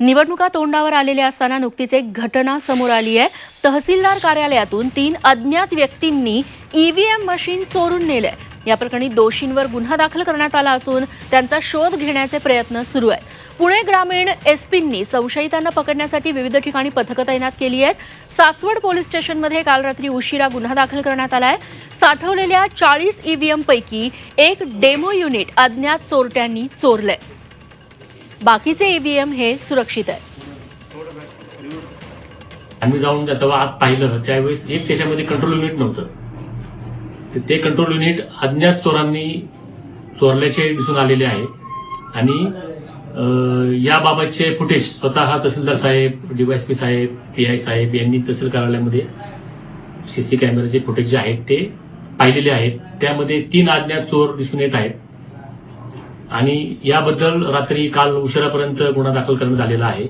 निवडणुका तोंडावर आलेल्या असताना नुकतीच एक घटना समोर आली आहे. तहसीलदार कार्यालयातून तीन अज्ञात व्यक्तींनी ईव्हीएम मशीन चोरून नेलंय. या प्रकरणी दोषींवर गुन्हा दाखल करण्यात आला असून त्यांचा शोध घेण्याचे प्रयत्न सुरू आहेत. पुणे ग्रामीण एसपींनी संशयितांना पकडण्यासाठी विविध ठिकाणी पथकं तैनात केली आहेत. सासवड पोलीस स्टेशनमध्ये काल रात्री उशिरा गुन्हा दाखल करण्यात आलाय साठवलेल्या चाळीस ईव्हीएम पैकी एक डेमो युनिट अज्ञात चोरट्यांनी चोरलंय. बाकीचे ईव्हीएम हे सुरक्षित आहेत आम्ही जाऊन जेव्हा आत पाहिलं त्यावेळेस एक त्याच्यामध्ये कंट्रोल युनिट नव्हतं. ते कंट्रोल युनिट अज्ञात चोरांनी चोरल्याचे दिसून आलेले आहे. आणि अं, याबाबतचे फुटेज स्वतः तहसीलदार साहेब डीवायसपी साहेब पी आय साहेब यांनी तहसील कार्यालयामध्ये सीसी कॅमेराचे फुटेज जे आहेत ते पाहिलेले आहेत. त्यामध्ये तीन अज्ञात चोर दिसून येत आहेत. आणि याबद्दल रात्री काल उशिरापर्यंत गुन्हा दाखल करण्यात आलेला आहे.